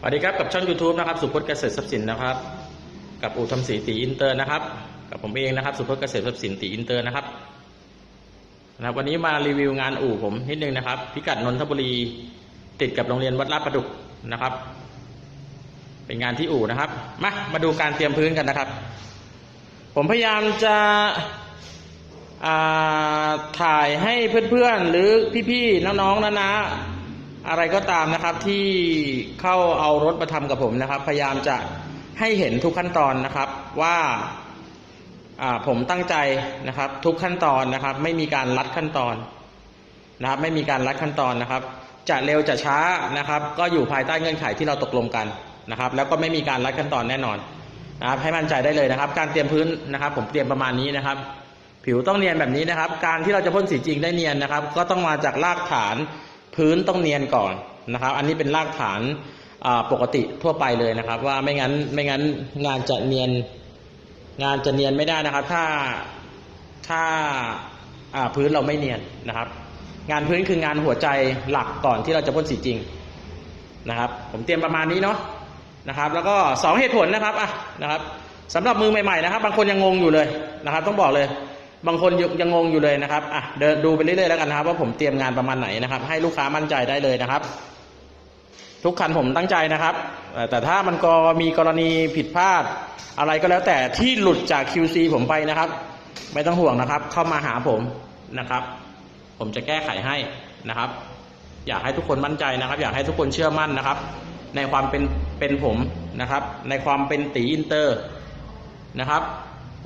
สวัสดีครับกับช่อง YouTube นะครับสุพจน์เกษตรทรัพย์สินนะครับ กับอู่ทำสีตีอินเตอร์นะครับ กับผมเองนะครับสุพจน์เกษตรทรัพย์สินตีอินเตอร์นะครับนะครับ วันนี้มารีวิวงานอู่ผมนิดนึงนะครับ พิกัดนนทบุรีติดกับโรงเรียนวัดลาดประดุกนะครับ เป็นงานที่อู่นะครับมามาดูการเตรียมพื้นกันนะครับ ผมพยายามจะถ่ายให้เพื่อนๆหรือพี่ๆน้องๆนะนะ อะไรก็ตามนะครับที่เข้าเอารถมาทำกับผมนะครับ พยายามจะให้เห็นทุกขั้นตอนนะครับว่าอ่าผมตั้งใจนะครับ ทุกขั้นตอนนะครับ ไม่มีการลัดขั้นตอนนะครับ ไม่มีการลัดขั้นตอนนะครับ จะเร็วจะช้านะครับ ก็อยู่ภายใต้เงื่อนไขที่เราตกลงกันนะครับ แล้วก็ไม่มีการลัดขั้นตอนแน่นอนนะครับ ให้มั่นใจได้เลยนะครับ การเตรียมพื้นนะครับ ผมเตรียมประมาณนี้นะครับ ผิวต้องเนียนแบบนี้นะครับ การที่เราจะพ่นสีจริงได้เนียนนะครับ ก็ต้องมาจากรากฐาน พื้นต้องเนียนก่อนนะครับ อันนี้เป็นรากฐานปกติทั่วไปเลยนะครับ ว่าไม่งั้นไม่งั้นงานจะเนียนงานจะเนียนไม่ได้นะครับ ถ้าถ้าาพื้นเราไม่เนียนนะครับ งานพื้นคืองานหัวใจหลักก่อนที่เราจะพ่นสีจริงนะครับ ผมเตรียมประมาณนี้เนาะนะครับ แล้วก็สองเหตุผลนะครับอะนะครับสำหรับมือใหม่ๆนะครับ บางคนยังงงอยู่เลยนะครับ ต้องบอกเลย บางคนยังยังงงอยู่เลยนะครับอะเดินดูไปเรื่อยๆแล้วกันนะครับ ว่าผมเตรียมงานประมาณไหนนะครับ ให้ลูกค้ามั่นใจได้เลยนะครับ ทุกคันผมตั้งใจนะครับ แต่ถ้ามันก็มีกรณีผิดพลาด อะไรก็แล้วแต่ที่หลุดจาก QC ผมไปนะครับ ไม่ต้องห่วงนะครับ เข้ามาหาผมนะครับ ผมจะแก้ไขให้นะครับ อยากให้ทุกคนมั่นใจนะครับ อยากให้ทุกคนเชื่อมั่นนะครับ ในความเป็นเป็นผมนะครับ ในความเป็นตีอินเตอร์นะครับ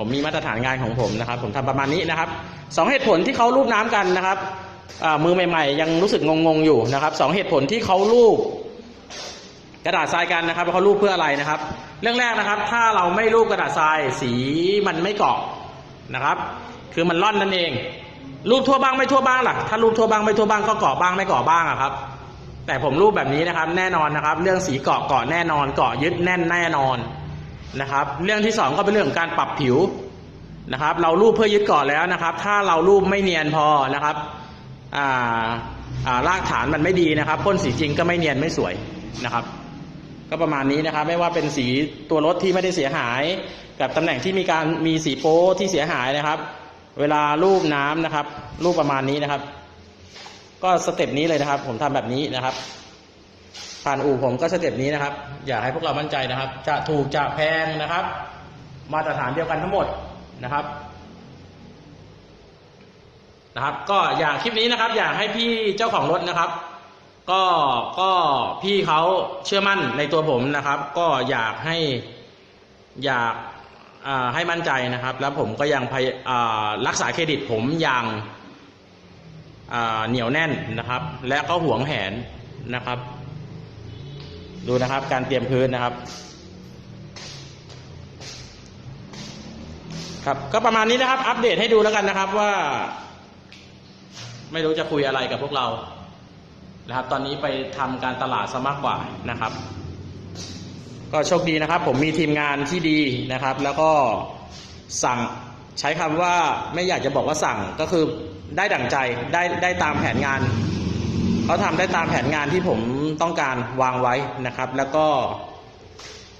ผมมีมาตรฐานงานของผมนะครับ ผมทำประมาณนี้นะครับสองเหตุผลที่เขารูปน้ำกันนะครับมือใหม่ๆ ยังรู้สึกงงๆอยู่นะครับสองเหตุผลที่เขารูปกระดาษทรายกันนะครับเขารูปเพื่ออะไรนะครับ เรื่องแรกนะครับ ถ้าเราไม่รูปกระดาษทรายสีมันไม่เกาะนะครับ คือมันร่อนนั่นเอง รูปทั่วบ้างไม่ทั่วบ้างล่ะถ้ารูปทั่วบ้างไม่ทั่วบ้างก็เกาะบ้างไม่เกาะบ้างอะครับ แต่ผมรูปแบบนี้นะครับ แน่นอนนะครับ เรื่องสีเกาะเกาะแน่นอน เกาะยึดแน่นแน่นอน นะครับ เรื่องที่สองก็เป็นเรื่องของการปรับผิวนะครับ เรารูปเพื่อยึดเกาะแล้วนะครับ ถ้าเรารูปไม่เนียนพอนะครับอ่าอ่ารากฐานมันไม่ดีนะครับพ่นสีจริงก็ไม่เนียนไม่สวยนะครับ ก็ประมาณนี้นะครับ ไม่ว่าเป็นสีตัวรถที่ไม่ได้เสียหาย กับตำแหน่งที่มีการมีสีโป๊ที่เสียหายนะครับ เวลารูปน้ำนะครับ รูปประมาณนี้นะครับ ก็สเต็ปนี้เลยนะครับ ผมทำแบบนี้นะครับ ผ่านอู่ผมก็สเต็ปนี้นะครับ อยากให้พวกเรามั่นใจนะครับ จะถูกจะแพงนะครับ มาตรฐานเดียวกันทั้งหมดนะครับนะครับ ก็อยากคลิปนี้นะครับ อยากให้พี่เจ้าของรถนะครับ ก็ก็พี่เขาเชื่อมั่นในตัวผมนะครับ ก็อยากให้อยากให้มั่นใจนะครับ แล้วผมก็ยังรักษาเครดิตผมอย่างเหนียวแน่นนะครับ และก็หวงแหนนะครับ ดูนะครับการเตรียมพื้นนะครับ ครับก็ประมาณนี้นะครับ อัปเดตให้ดูแล้วกันนะครับว่า ไม่รู้จะคุยอะไรกับพวกเรา นะครับ ตอนนี้ไปทำการตลาดซะมากกว่านะครับ ก็โชคดีนะครับ ผมมีทีมงานที่ดีนะครับ แล้วก็สั่งใช้คำว่าไม่อยากจะบอกว่าสั่งก็คือได้ดั่งใจได้ได้ตามแผนงาน เขาทำได้ตามแผนงานที่ผมต้องการวางไว้นะครับ แล้วก็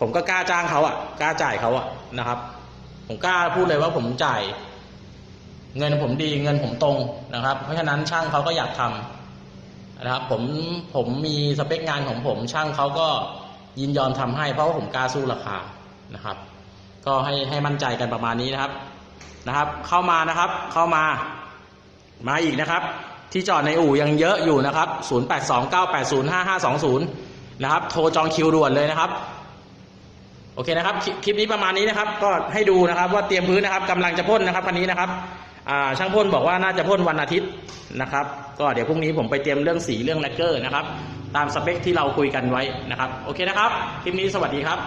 ผมก็กล้าจ้างเขาอะกล้าจ่ายเขาอะนะครับ ผมกล้าพูดเลยว่าผมจ่าย เงินผมดีเงินผมตรงนะครับ เพราะฉะนั้นช่างเขาก็อยากทำนะครับ ผมผมมีสเปคงานของผมช่างเขาก็ยินยอมทำให้ เพราะว่าผมกล้าสู้ราคานะครับ ก็ให้ให้มั่นใจกันประมาณนี้นะครับนะครับ เข้ามานะครับ เข้ามา มาอีกนะครับ ที่จอดในอู่ยังเยอะอยู่นะครับ 0829805520 นะครับ โทรจองคิวด่วนเลยนะครับ โอเคนะครับ คลิปนี้ประมาณนี้นะครับ ก็ให้ดูนะครับว่าเตรียมพื้นนะครับกำลังจะพ่นนะครับคันนี้นะครับช่างพ่นบอกว่าน่าจะพ่นวันอาทิตย์นะครับ ก็เดี๋ยวพรุ่งนี้ผมไปเตรียมเรื่องสีเรื่องแลกเกอร์นะครับ ตามสเปคที่เราคุยกันไว้นะครับ โอเคนะครับ คลิปนี้สวัสดีครับ